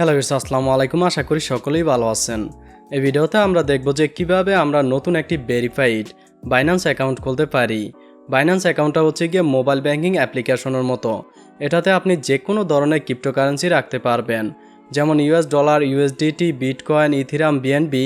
Hello ইস আসসালামু আলাইকুম। আশা করি সকলেই ভালো আছেন। এই ভিডিওতে আমরা দেখব যে কীভাবে আমরা নতুন একটি ভেরিফাইড বাইন্যান্স অ্যাকাউন্ট খুলতে পারি। বাইন্যান্স অ্যাকাউন্টটা হচ্ছে গিয়ে মোবাইল ব্যাঙ্কিং অ্যাপ্লিকেশনের মতো। এটাতে আপনি যে কোনো ধরনের ক্রিপ্টোকারেন্সি রাখতে পারবেন। যেমন US dollar USDT bitcoin ethereum BNB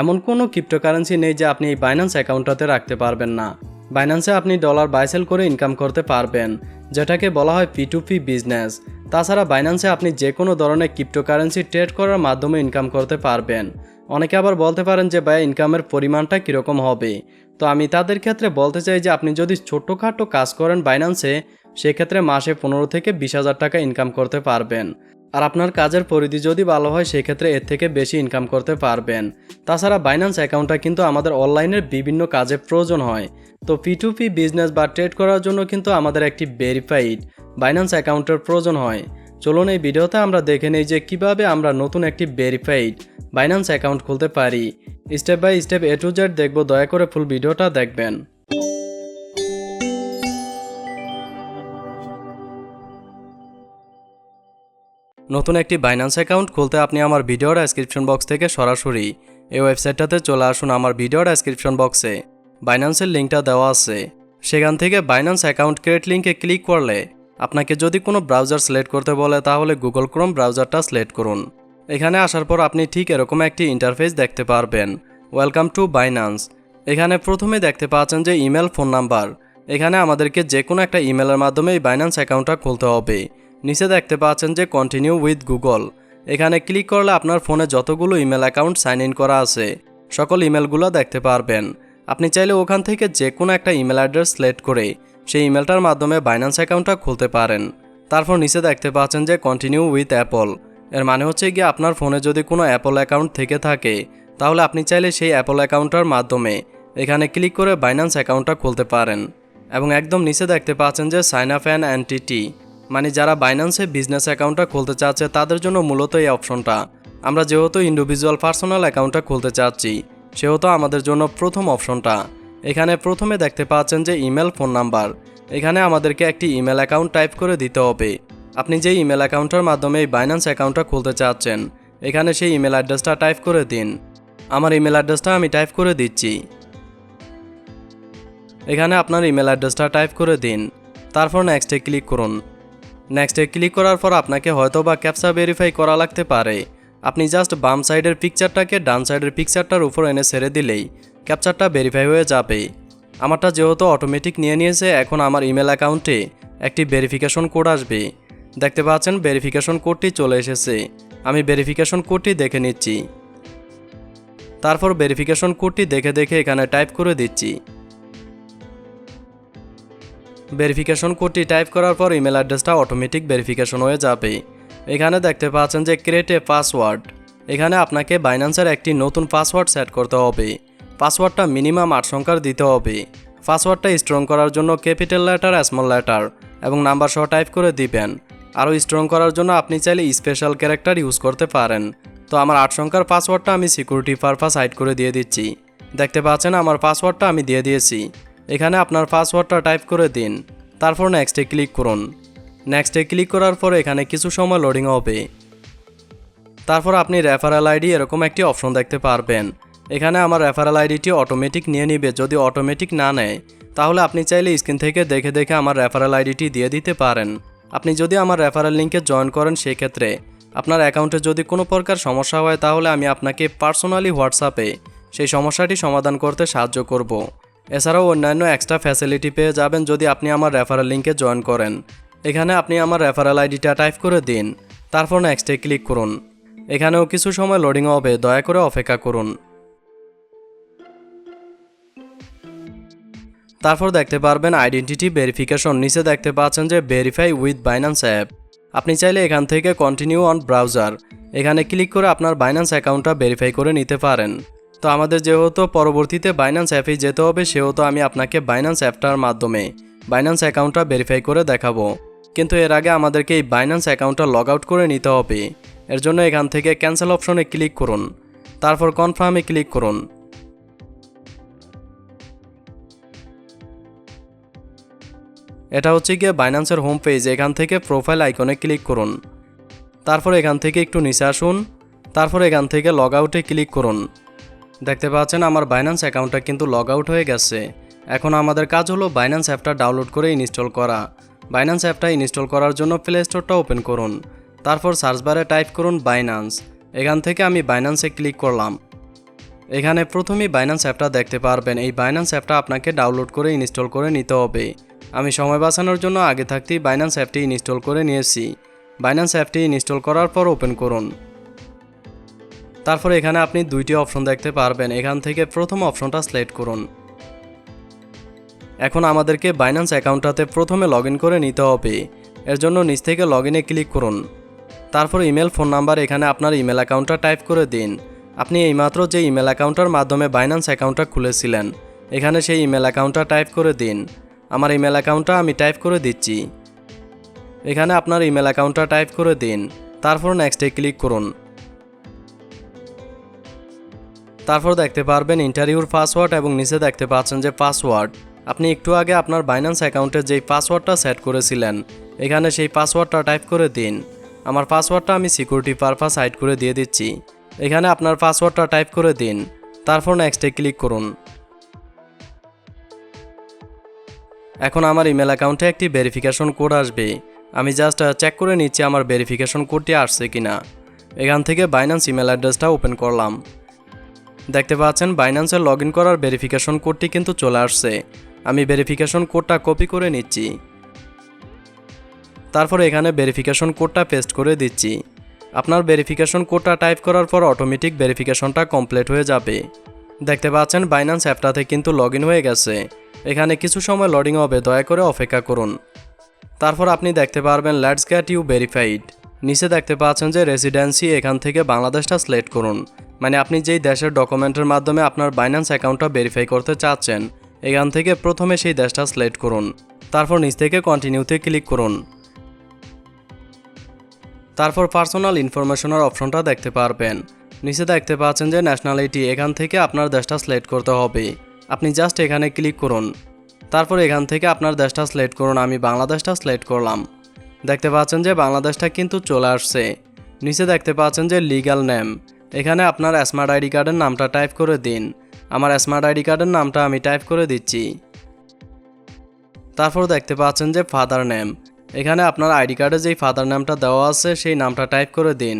এমন কোনো ক্রিপ্টোকারেন্সি নেই যে আপনি এই বাইন্যান্স অ্যাকাউন্টটাতে রাখতে পারবেন না। বাইন্যান্সে আপনি ডলার বাইসেল করে ইনকাম করতে পারবেন, যেটাকে বলা হয় পি টু পি বিজনেস তাছাড়া বাইন্যান্সে আপনি যে কোনো ধরনের ক্রিপ্টোকারেন্সি ট্রেড করার মাধ্যমে ইনকাম করতে পারবেন। অনেকে আবার বলতে পারেন যে, ভাই ইনকামের পরিমাণটা কীরকম হবে? তো আমি তাদের ক্ষেত্রে বলতে চাই যে, আপনি যদি ছোটোখাটো কাজ করেন বাইন্যান্সে সেক্ষেত্রে মাসে পনেরো থেকে বিশ হাজার টাকা ইনকাম করতে পারবেন। আর আপনার কাজের পরিধি যদি ভালো হয়, সেক্ষেত্রে এর থেকে বেশি ইনকাম করতে পারবেন। তাছাড়া বাইন্যান্স অ্যাকাউন্টটা কিন্তু আমাদের অনলাইনের বিভিন্ন কাজে প্রয়োজন হয়। তো পি টু পি বিজনেস বা ট্রেড করার জন্য কিন্তু আমাদের একটি ভেরিফাইড বাইন্যান্স অ্যাকাউন্টের প্রয়োজন হয়। চলুন এই ভিডিওতে আমরা দেখে নেই যে কীভাবে আমরা নতুন একটি ভেরিফাইড বাইন্যান্স অ্যাকাউন্ট খুলতে পারি। Step by step A to Z দেখব, দয়া করে ফুল ভিডিওটা দেখবেন। নতুন একটি বাইন্যান্স অ্যাকাউন্ট খুলতে আপনি আমার ভিডিওর ডেসক্রিপশন বক্স থেকে সরাসরি এই ওয়েবসাইটটাতে চলে আসুন আমার ভিডিওর ডেসক্রিপশন বক্সে বাইন্যান্সের লিঙ্কটা দেওয়া আছে। সেখান থেকে বাইন্যান্স অ্যাকাউন্ট ক্রিয়েট লিঙ্কে ক্লিক করলে আপনাকে যদি কোনো ব্রাউজার সিলেক্ট করতে বলে, তাহলে গুগল ক্রোম ব্রাউজারটা সিলেক্ট করুন। এখানে আসার পর আপনি ঠিক এরকম একটি ইন্টারফেস দেখতে পারবেন। ওয়েলকাম টু বাইন্যান্স এখানে প্রথমে দেখতে পাচ্ছেন যে ইমেল ফোন নাম্বার এখানে আমাদেরকে যে কোনো একটা ইমেলের মাধ্যমে এই বাইন্যান্স অ্যাকাউন্টটা খুলতে হবে। নিচে দেখতে পাচ্ছেন যে কন্টিনিউ উইথ গুগল এখানে ক্লিক করলে আপনার ফোনে যতগুলো ইমেল অ্যাকাউন্ট সাইন ইন করা আছে, সকল ইমেলগুলো দেখতে পারবেন। আপনি চাইলে ওখান থেকে যে কোনো একটা ইমেল অ্যাড্রেস সিলেক্ট করে সেই ইমেলটার মাধ্যমে বাইন্যান্স অ্যাকাউন্টটা খুলতে পারেন। তারপর নিচে দেখতে পাচ্ছেন যে কন্টিনিউ উইথ অ্যাপল এর মানে হচ্ছে গিয়ে আপনার ফোনে যদি কোনো অ্যাপল অ্যাকাউন্ট থেকে থাকে, তাহলে আপনি চাইলে সেই অ্যাপল অ্যাকাউন্টটার মাধ্যমে এখানে ক্লিক করে বাইন্যান্স অ্যাকাউন্টটা খুলতে পারেন। এবং একদম নিচে দেখতে পাচ্ছেন যে সাইন আপ অ্যান অ্যান্টিটি মানে যারা বাইন্যান্সে বিজনেস অ্যাকাউন্টটা খুলতে চাচ্ছে, তাদের জন্য মূলত এই অপশনটা। আমরা যেহেতু ইন্ডিভিজুয়াল পার্সোনাল অ্যাকাউন্টটা খুলতে চাচ্ছি, সেহেতু আমাদের জন্য প্রথম অপশনটা। এখানে প্রথমে দেখতে পাচ্ছেন যে ইমেল ফোন নাম্বার। এখানে আমাদেরকে একটি ইমেল অ্যাকাউন্ট টাইপ করে দিতে হবে। আপনি যে ইমেল অ্যাকাউন্টের মাধ্যমে এই বাইন্যান্স অ্যাকাউন্টটা খুলতে চাচ্ছেন, এখানে সেই ইমেল অ্যাড্রেসটা টাইপ করে দিন। আমার ইমেল অ্যাড্রেসটা আমি টাইপ করে দিচ্ছি। এখানে আপনার ইমেল অ্যাড্রেসটা টাইপ করে দিন। তারপর নেক্সটে ক্লিক করুন। নেক্সটে ক্লিক করার পর আপনাকে হয়তো বা ক্যাপসা ভেরিফাই করা লাগতে পারে। আপনি জাস্ট বাম সাইডের পিকচারটাকে ডান সাইডের পিকচারটার উপর এনে ছেড়ে দিলেই ক্যাপচারটা ভেরিফাই হয়ে যাবে আমারটা যেহেতু অটোমেটিক নিয়ে নিয়েছে, এখন আমার ইমেল অ্যাকাউন্টে একটি ভেরিফিকেশন কোড আসবে। দেখতে পাচ্ছেন ভেরিফিকেশন কোডটি চলে এসেছে। আমি ভেরিফিকেশন কোডটি দেখে নিচ্ছি। তারপর ভেরিফিকেশন কোডটি দেখে দেখে এখানে টাইপ করে দিচ্ছি। ভেরিফিকেশন কোডটি টাইপ করার পর ইমেল অ্যাড্রেসটা অটোমেটিক ভেরিফিকেশন হয়ে যাবে। এখানে দেখতে পাচ্ছেন যে ক্রিয়েট এ পাসওয়ার্ড এখানে আপনাকে বাইন্যান্সের একটি নতুন পাসওয়ার্ড সেট করতে হবে। পাসওয়ার্ডটা মিনিমাম আট সংখ্যার দিতে হবে। পাসওয়ার্ডটা স্ট্রং করার জন্য ক্যাপিটাল লেটার স্মল লেটার এবং নাম্বার সহ টাইপ করে দিবেন। আরও স্ট্রং করার জন্য আপনি চাইলে স্পেশাল ক্যারেক্টার ইউজ করতে পারেন। তো আমার আট সংখ্যার পাসওয়ার্ডটা আমি সিকিউরিটি পারপাস হাইড করে দিয়ে দিচ্ছি। দেখতে পাচ্ছেন আমার পাসওয়ার্ডটা আমি দিয়ে দিয়েছি। এখানে আপনার পাসওয়ার্ডটা টাইপ করে দিন। তারপর নেক্সটে ক্লিক করুন। নেক্সটে ক্লিক করার পর এখানে কিছু সময় লোডিং হবে। তারপর আপনি রেফারেল আইডি এরকম একটি অপশন দেখতে পারবেন। এখানে আমার রেফারেল আইডিটি অটোমেটিক নিয়ে নিবে। যদি অটোমেটিক না নেয়, তাহলে আপনি চাইলে স্ক্রিন থেকে দেখে দেখে আমার রেফারেল আইডিটি দিয়ে দিতে পারেন। আপনি যদি আমার রেফারেল লিঙ্কে জয়েন করেন, সেক্ষেত্রে আপনার অ্যাকাউন্টে যদি কোনো প্রকার সমস্যা হয়, তাহলে আমি আপনাকে পার্সোনালি হোয়াটসঅ্যাপে সেই সমস্যাটি সমাধান করতে সাহায্য করব। এছাড়াও অন্যান্য এক্সট্রা ফ্যাসিলিটি পেয়ে যাবেন যদি আপনি আমার রেফারেল লিঙ্কে জয়েন করেন। এখানে আপনি আমার রেফারেল আইডিটা টাইপ করে দিন। তারপর নেক্সটে ক্লিক করুন। এখানেও কিছু সময় লোডিং হবে দয়া করে অপেক্ষা করুন। তারপর দেখতে পারবেন আইডেন্টিটি ভেরিফিকেশন নিচে দেখতে পাচ্ছেন যে ভেরিফাই উইথ বাইন্যান্স অ্যাপ আপনি চাইলে এখান থেকে কন্টিনিউ অন ব্রাউজার এখানে ক্লিক করে আপনার বাইন্যান্স অ্যাকাউন্টটা ভেরিফাই করে নিতে পারেন। তো আমাদের যেহেতু পরবর্তীতে বাইন্যান্স অ্যাপে যেতে হবে, সেহেতু আমি আপনাকে বাইন্যান্স অ্যাপটার মাধ্যমে বাইন্যান্স অ্যাকাউন্টটা ভেরিফাই করে দেখাবো। কিন্তু এর আগে আমাদেরকে এই বাইন্যান্স অ্যাকাউন্টটা লগ আউট করে নিতে হবে। এর জন্য এখান থেকে ক্যান্সেল অপশনে ক্লিক করুন। তারপর কনফার্মে ক্লিক করুন। এটা হচ্ছে গিয়ে বাইন্যান্সের হোম পেজ এখান থেকে প্রোফাইল আইকনে ক্লিক করুন। তারপর এখান থেকে একটু নিচে আসুন। তারপর এখান থেকে লগ আউটে ক্লিক করুন। দেখতে পাচ্ছেন আমার বাইন্যান্স অ্যাকাউন্টটা কিন্তু লগ আউট হয়ে গেছে। এখন আমাদের কাজ হলো বাইন্যান্স অ্যাপটা ডাউনলোড করে ইনস্টল করা। বাইন্যান্স অ্যাপটা ইনস্টল করার জন্য প্লে স্টোরটা ওপেন করুন। তারপর সার্চ বারে টাইপ করুন বাইন্যান্স এখান থেকে আমি বাইন্যান্সে ক্লিক করলাম। এখানে প্রথমেই বাইন্যান্স অ্যাপটা দেখতে পারবেন। এই বাইন্যান্স অ্যাপটা আপনাকে ডাউনলোড করে ইনস্টল করে নিতে হবে। আমি সময় বাঁচানোর জন্য আগে থাকতেই বাইন্যান্স অ্যাপটি ইনস্টল করে নিয়েছি। বাইন্যান্স অ্যাপটি ইনস্টল করার পর ওপেন করুন। তারপর এখানে আপনি দুইটি অপশন দেখতে পারবেন। এখান থেকে প্রথম অপশনটা সিলেক্ট করুন। এখন আমাদেরকে বাইন্যান্স অ্যাকাউন্টটাতে প্রথমে লগ করে নিতে হবে। এর জন্য নিচ থেকে লগ ক্লিক করুন। তারপর ইমেল ফোন নাম্বার এখানে আপনার ইমেল অ্যাকাউন্টটা টাইপ করে দিন। আপনি এইমাত্র যে ইমেল অ্যাকাউন্টের মাধ্যমে বাইন্যান্স অ্যাকাউন্টটা খুলেছিলেন, এখানে সেই ইমেল অ্যাকাউন্টটা টাইপ করে দিন। আমার ইমেল অ্যাকাউন্টটা আমি টাইপ করে দিচ্ছি। এখানে আপনার ইমেল অ্যাকাউন্টটা টাইপ করে দিন, তারপর নেক্সটে ক্লিক করুন। তারপর দেখতে পারবেন ইন্টারভিউর পাসওয়ার্ড এবং নিচে দেখতে পাচ্ছেন যে পাসওয়ার্ড। আপনি একটু আগে আপনার বাইন্যান্স অ্যাকাউন্টে যেই পাসওয়ার্ডটা সেট করেছিলেন, এখানে সেই পাসওয়ার্ডটা টাইপ করে দিন। আমার পাসওয়ার্ডটা আমি সিকিউরিটি পারপাস হাইড করে দিয়ে দিচ্ছি। এখানে আপনার পাসওয়ার্ডটা টাইপ করে দিন। তারপর নেক্সটে ক্লিক করুন। এখন আমার ইমেল অ্যাকাউন্টে একটি ভেরিফিকেশন কোড আসবে। আমি জাস্ট চেক করে নিচ্ছি আমার ভেরিফিকেশন কোডটি আসছে কিনা। এখান থেকে বাইন্যান্স ইমেল অ্যাড্রেসটা ওপেন করলাম। দেখতে পাচ্ছেন বাইন্যান্সের লগ ইন করার ভেরিফিকেশন কোডটি কিন্তু চলে আসছে। আমি ভেরিফিকেশন কোডটা কপি করে নিচ্ছি। তারপর এখানে ভেরিফিকেশন কোডটা পেস্ট করে দিচ্ছি। আপনার ভেরিফিকেশন কোডটা টাইপ করার পর অটোমেটিক ভেরিফিকেশনটা কমপ্লিট হয়ে যাবে। দেখতে পাচ্ছেন বাইন্যান্স অ্যাপটাতে কিন্তু লগ হয়ে গেছে। এখানে কিছু সময় লোডিং হবে, দয়া করে অপেক্ষা করুন। তারপর আপনি দেখতে পারবেন লেটস গেট ইউ ভেরিফাইড নিচে দেখতে পাচ্ছেন যে রেসিডেন্সি এখান থেকে বাংলাদেশটা সিলেক্ট করুন। মানে আপনি যেই দেশের ডকুমেন্টের মাধ্যমে আপনার বাইন্যান্স অ্যাকাউন্টটা ভেরিফাই করতে চাচ্ছেন, এখান থেকে প্রথমে সেই দেশটা সিলেক্ট করুন। তারপর নিচ থেকে কন্টিনিউতে ক্লিক করুন। তারপর পার্সোনাল ইনফরমেশনের অপশনটা দেখতে পারবেন। নিচে দেখতে পাচ্ছেন যে ন্যাশনালিটি এখান থেকে আপনার দেশটা সিলেক্ট করতে হবে। আপনি জাস্ট এখানে ক্লিক করুন। তারপর এখান থেকে আপনার দেশটা সিলেক্ট করুন, আমি বাংলাদেশটা সিলেক্ট করলাম। দেখতে পাচ্ছেন যে বাংলাদেশটা কিন্তু চলে আসছে। নিচে দেখতে পাচ্ছেন যে লিগ্যাল নেম এখানে আপনার স্মার্ট আইডি কার্ডের নামটা টাইপ করে দিন। আমার স্মার্ট আইডি কার্ডের নামটা আমি টাইপ করে দিচ্ছি। তারপর দেখতে পাচ্ছেন যে ফাদার নেম এখানে আপনার আইডি কার্ডে যেই ফাদার নামটা দেওয়া আছে, সেই নামটা টাইপ করে দিন।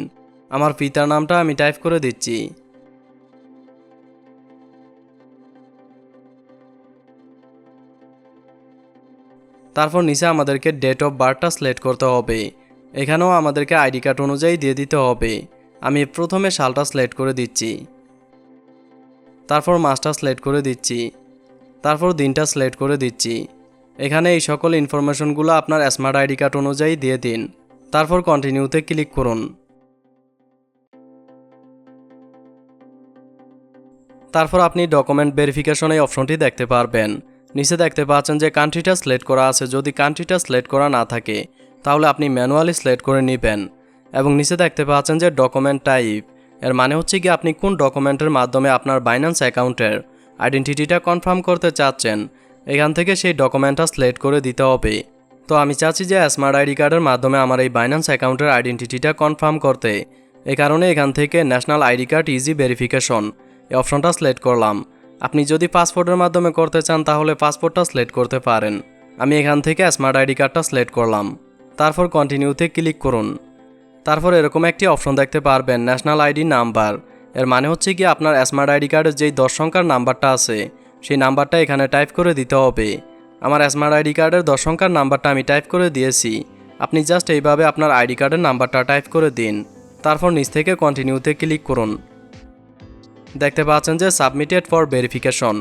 আমার পিতার নামটা আমি টাইপ করে দিচ্ছি। তারপর নিচে আমাদেরকে ডেট অফ বার্থটা সিলেক্ট করতে হবে। এখানেও আমাদেরকে আইডি কার্ড অনুযায়ী দিয়ে দিতে হবে। আমি প্রথমে সালটা সিলেক্ট করে দিচ্ছি। তারপর মাসটা সিলেক্ট করে দিচ্ছি। তারপর দিনটা সিলেক্ট করে দিচ্ছি। এখানে এই সকল ইনফরমেশনগুলো আপনার স্মার্ট আইডি কার্ড অনুযায়ী দিয়ে দিন। তারপর কন্টিনিউতে ক্লিক করুন। তারপর আপনি ডকুমেন্ট ভেরিফিকেশন এই অপশনটি দেখতে পারবেন। নিচে দেখতে পাচ্ছেন যে কান্ট্রিটা সিলেক্ট করা আছে। যদি কান্ট্রিটা সিলেক্ট করা না থাকে, তাহলে আপনি ম্যানুয়ালি সিলেক্ট করে নেবেন। এবং নিচে দেখতে পাচ্ছেন যে ডকুমেন্ট টাইপের মানে হচ্ছে কি, আপনি কোন ডকুমেন্টের মাধ্যমে আপনার বাইন্যান্স অ্যাকাউন্টের আইডেন্টিটিটা কনফার্ম করতে চাচ্ছেন। এখান থেকে সেই ডকুমেন্টটা সিলেক্ট করে দিতে হবে। তো আমি চাচ্ছি যে স্মার্ট আইডি কার্ডের মাধ্যমে আমার এই বাইন্যান্স অ্যাকাউন্টের আইডেন্টিটিটা কনফার্ম করতে। এ কারণে এখান থেকে national ID card easy verification এই অপশনটা সিলেক্ট করলাম। আপনি যদি পাসপোর্টের মাধ্যমে করতে চান তাহলে পাসপোর্টটা সিলেক্ট করতে পারেন। আমি এখান থেকে স্মার্ট আইডি কার্ডটা সিলেক্ট করলাম। তারপর কন্টিনিউতে ক্লিক করুন। তারপর এরকম একটি অপশন দেখতে পারবেন ন্যাশনাল আইডি নাম্বার এর মানে হচ্ছে কি আপনার স্মার্ট আইডি কার্ডের যেই দশ সংখ্যার নাম্বারটা আছে সেই নাম্বারটা এখানে টাইপ করে দিতে হবে। আমার স্মার্ট আইডি কার্ডের দশ সংখ্যার নাম্বারটা আমি টাইপ করে দিয়েছি। আপনি জাস্ট এইভাবে আপনার আইডি কার্ডের নাম্বারটা টাইপ করে দিন। তারপর নিচ থেকে কন্টিনিউতে ক্লিক করুন। দেখতে পাচ্ছেন যে সাবমিটেড ফর ভেরিফিকেশন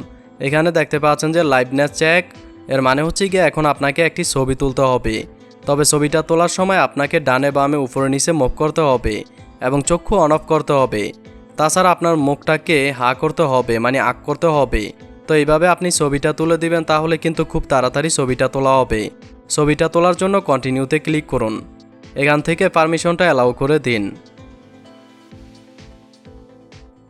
এখানে দেখতে পাচ্ছেন যে লাইভনেস চেক এর মানে হচ্ছে গিয়ে এখন আপনাকে একটি ছবি তুলতে হবে। তবে ছবিটা তোলার সময় আপনাকে ডানে বামে উপরে নিচে মুখ করতে হবে এবং চক্ষু অন অফ করতে হবে। তাছাড়া আপনার মুখটাকে হা করতে হবে মানে আঁক করতে হবে। তো এইভাবে আপনি ছবিটা তুলে দিবেন তাহলে কিন্তু খুব তাড়াতাড়ি ছবিটা তোলা হবে। ছবিটা তোলার জন্য কন্টিনিউতে ক্লিক করুন। এখান থেকে পারমিশনটা অ্যালাউ করে দিন।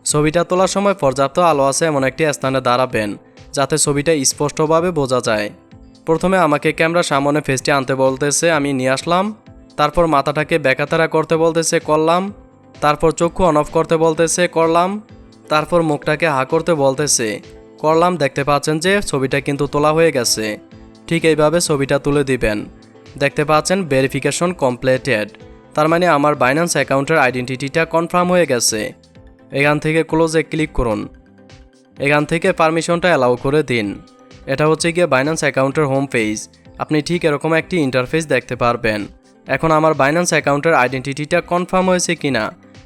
ছবিটা তোলার সময় পর্যাপ্ত আলো আছে এমন একটি স্থানে দাঁড়াবেন, যাতে ছবিটা স্পষ্টভাবে বোঝা যায়। প্রথমে আমাকে ক্যামেরা সামনে ফেসটি আনতে বলতেছে, আমি নিয়ে আসলাম। তারপর মাথাটাকে বেকাতারা করতে বলতেছে, করলাম। তারপর চক্ষু অন অফ করতে বলতেছে, করলাম। তারপর মুখটাকে হা করতে বলতেছে করলাম, দেখতে পাচ্ছেন যে ছবিটা কিন্তু তোলা হয়ে গেছে। ঠিক এইভাবে ছবিটা তুলে দিবেন। দেখতে পাচ্ছেন ভেরিফিকেশন কমপ্লিটেড তার মানে আমার বাইন্যান্স অ্যাকাউন্টের আইডেন্টিটিটা কনফার্ম হয়ে গেছে। এখান থেকে ক্লোজে ক্লিক করুন। এখান থেকে পারমিশনটা অ্যালাউ করে দিন। এটা হচ্ছে গিয়ে বাইন্যান্স অ্যাকাউন্টের হোম পেজ আপনি ঠিক এরকম একটি ইন্টারফেস দেখতে পারবেন। এখন আমার বাইন্যান্স অ্যাকাউন্টের আইডেন্টিটিটা কনফার্ম হয়েছে কিনা,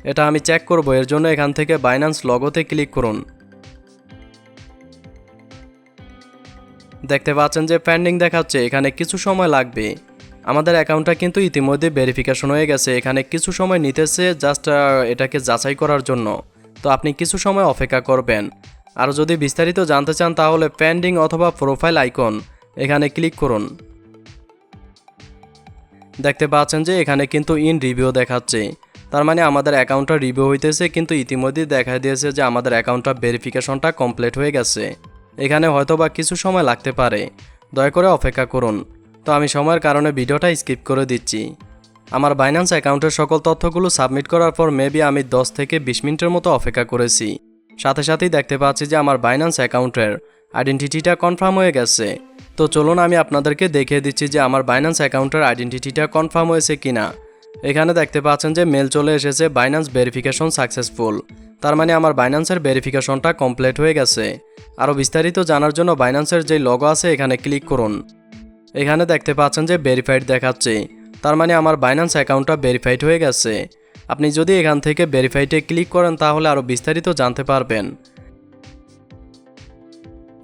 এটা আমি চেক করব। এর জন্য এখান থেকে বাইন্যান্স লগোতে ক্লিক করুন। দেখতে পাচ্ছেন যে পেন্ডিং দেখাচ্ছে, এখানে কিছু সময় লাগবে। আমাদের অ্যাকাউন্টটা কিন্তু ইতিমধ্যে ভেরিফিকেশন হয়ে গেছে, এখানে কিছু সময় নিতেছে জাস্ট এটাকে যাচাই করার জন্য। তো আপনি কিছু সময় অপেক্ষা করবেন। আর যদি বিস্তারিত জানতে চান তাহলে পেন্ডিং অথবা প্রোফাইল আইকন এখানে ক্লিক করুন। দেখতে পাচ্ছেন যে এখানে কিন্তু ইন রিভিউ দেখাচ্ছে। তার মানে আমাদের অ্যাকাউন্টটা রিভিউ হইতেছে, কিন্তু ইতিমধ্যে দেখা দিয়েছে যে আমাদের অ্যাকাউন্টটা ভেরিফিকেশনটা কমপ্লিট হয়ে গেছে। এখানে হয়তো বা কিছু সময় লাগতে পারে। দয়া করে অপেক্ষা করুন। তো আমি সময়ের কারণে ভিডিওটা স্কিপ করে দিচ্ছি। আমার বাইন্যান্স অ্যাকাউন্টের সকল তথ্যগুলো সাবমিট করার পর মেবি আমি 10 থেকে বিশ মিনিটের মতো অপেক্ষা করেছি। সাথে সাথেই দেখতে পাচ্ছি যে আমার বাইন্যান্স অ্যাকাউন্টের আইডেন্টিটিটা কনফার্ম হয়ে গেছে। তো চলুন আমি আপনাদেরকে দেখিয়ে দিচ্ছি যে আমার বাইন্যান্স অ্যাকাউন্টের আইডেন্টিটিটা কনফার্ম হয়েছে কিনা। এখানে দেখতে পাচ্ছেন যে মেল চলে এসেছে বাইন্যান্স ভেরিফিকেশন সাকসেসফুল তার মানে আমার বাইন্যান্সের ভেরিফিকেশনটা কমপ্লিট হয়ে গেছে। আরও বিস্তারিত জানার জন্য বাইন্যান্সের যে লগো আছে, এখানে ক্লিক করুন। এখানে দেখতে পাচ্ছেন যে ভেরিফাইড দেখাচ্ছে। তার মানে আমার বাইন্যান্স অ্যাকাউন্টটা ভেরিফাইড হয়ে গেছে। আপনি যদি এখান থেকে ভেরিফাইডে ক্লিক করেন, তাহলে আরও বিস্তারিত জানতে পারবেন।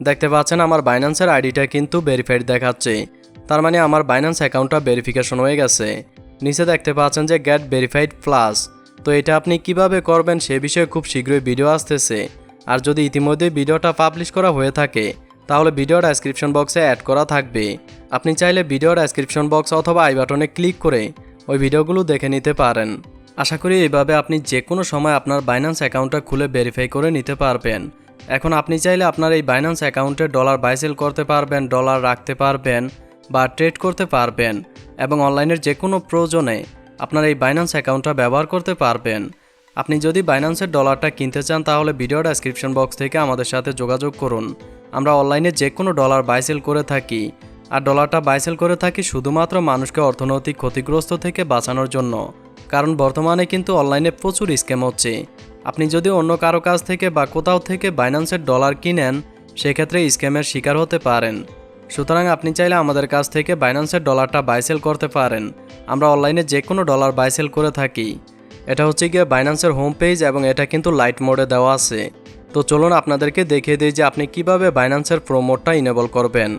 দেখতে পাচ্ছেন আমার বাইন্যান্সের আইডিটা কিন্তু ভেরিফাইড দেখাচ্ছে। তার মানে আমার বাইন্যান্স অ্যাকাউন্টটা ভেরিফিকেশন হয়ে গেছে। নিচে দেখতে পাচ্ছেন যে গেট ভেরিফাইড প্লাস তো এটা আপনি কীভাবে করবেন সে বিষয়ে খুব শীঘ্রই ভিডিও আসতেছে। আর যদি ইতিমধ্যে ভিডিওটা পাবলিশ করা হয়ে থাকে, তাহলে ভিডিওর ডেসক্রিপশন বক্সে অ্যাড করা থাকবে। আপনি চাইলে ভিডিওর ডেসক্রিপশন বক্স অথবা আই বাটনে ক্লিক করে ওই ভিডিওগুলো দেখে নিতে পারেন। আশা করি এইভাবে আপনি যে কোনো সময় আপনার বাইন্যান্স অ্যাকাউন্টটা খুলে ভেরিফাই করে নিতে পারবেন। এখন আপনি চাইলে আপনার এই বাইন্যান্স অ্যাকাউন্টে ডলার বাইসেল করতে পারবেন ডলার রাখতে পারবেন। বা ট্রেড করতে পারবেন এবং অনলাইনের যে কোনো প্রয়োজনে আপনার এই বাইন্যান্স অ্যাকাউন্টটা ব্যবহার করতে পারবেন। আপনি যদি বাইন্যান্সের ডলারটা কিনতে চান, তাহলে ভিডিও ডেসক্রিপশন বক্স থেকে আমাদের সাথে যোগাযোগ করুন। আমরা অনলাইনে যে কোনো ডলার বাইসেল করে থাকি। আর ডলারটা বাইসেল করে থাকি শুধুমাত্র মানুষকে অর্থনৈতিক ক্ষতিগ্রস্ত থেকে বাঁচানোর জন্য। কারণ বর্তমানে কিন্তু অনলাইনে প্রচুর স্ক্যাম হচ্ছে। আপনি যদি অন্য কারও কাছ থেকে বা কোথাও থেকে বাইন্যান্সের ডলার কিনেন, সেক্ষেত্রে স্ক্যামের শিকার হতে পারেন। সুতরাং আপনি চাইলে আমাদের কাছ থেকে বাইন্যান্সের ডলারটা বাইসেল করতে পারেন। আমরা অনলাইনে যে কোনো ডলার বাইসেল করে থাকি। এটা হচ্ছে গিয়ে বাইন্যান্সের হোম পেজ এবং এটা কিন্তু লাইট মোডে দেওয়া আছে। তো চলুন আপনাদেরকে দেখিয়ে দিই যে আপনি কীভাবে বাইন্যান্সের প্রোমোডটা ইনেবল করবেন।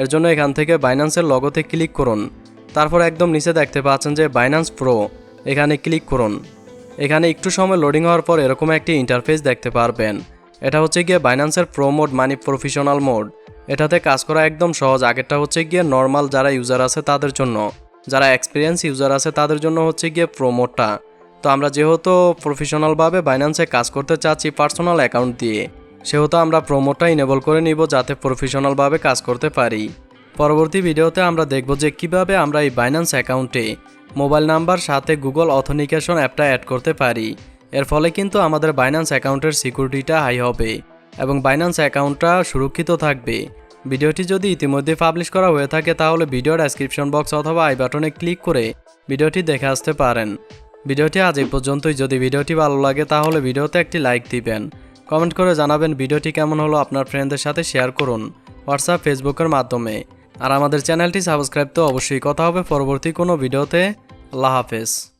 এর জন্য এখান থেকে বাইন্যান্সের লগোতে ক্লিক করুন। তারপর একদম নিচে দেখতে পাচ্ছেন যে বাইন্যান্স প্রো এখানে ক্লিক করুন। এখানে একটু সময় লোডিং হওয়ার পর এরকম একটি ইন্টারফেস দেখতে পারবেন। এটা হচ্ছে গিয়ে বাইন্যান্সের প্রো মোড মানে প্রফেশনাল মোড এটাতে কাজ করা একদম সহজ। আগেরটা হচ্ছে গিয়ে নর্মাল যারা ইউজার আছে তাদের জন্য। যারা এক্সপিরিয়েন্স ইউজার আছে তাদের জন্য হচ্ছে গিয়ে প্রো মোডটা তো আমরা যেহেতু প্রফেশনালভাবে বাইন্যান্সে কাজ করতে চাচ্ছি পার্সোনাল অ্যাকাউন্ট দিয়ে, সেহেতু আমরা প্রোমোটটা ইনেবল করে নিব যাতে প্রফেশনালভাবে কাজ করতে পারি। পরবর্তী ভিডিওতে আমরা দেখব যে কীভাবে আমরা এই বাইন্যান্স অ্যাকাউন্টে মোবাইল নাম্বার সাথে গুগল অথেনিকেশন অ্যাপটা অ্যাড করতে পারি। এর ফলে কিন্তু আমাদের বাইন্যান্স অ্যাকাউন্টের সিকিউরিটিটা হাই হবে। এবং বাইন্যান্স অ্যাকাউন্টটা সুরক্ষিত থাকবে। ভিডিওটি যদি ইতিমধ্যে পাবলিশ করা হয়ে থাকে, তাহলে ভিডিও ডেসক্রিপশন বক্স অথবা আই বাটনে ক্লিক করে ভিডিওটি দেখে আসতে পারেন। ভিডিওটি আজ এই পর্যন্তই। যদি ভিডিওটি ভালো লাগে, তাহলে ভিডিওতে একটি লাইক দিবেন। কমেন্ট করে জানাবেন ভিডিওটি কেমন হলো আপনার ফ্রেন্ডদের সাথে শেয়ার করুন হোয়াটসঅ্যাপ ফেসবুকের মাধ্যমে। আর আমাদের চ্যানেলটি সাবস্ক্রাইব তো অবশ্যই। কথা হবে পরবর্তী কোনো ভিডিওতে। আল্লাহ হাফেজ।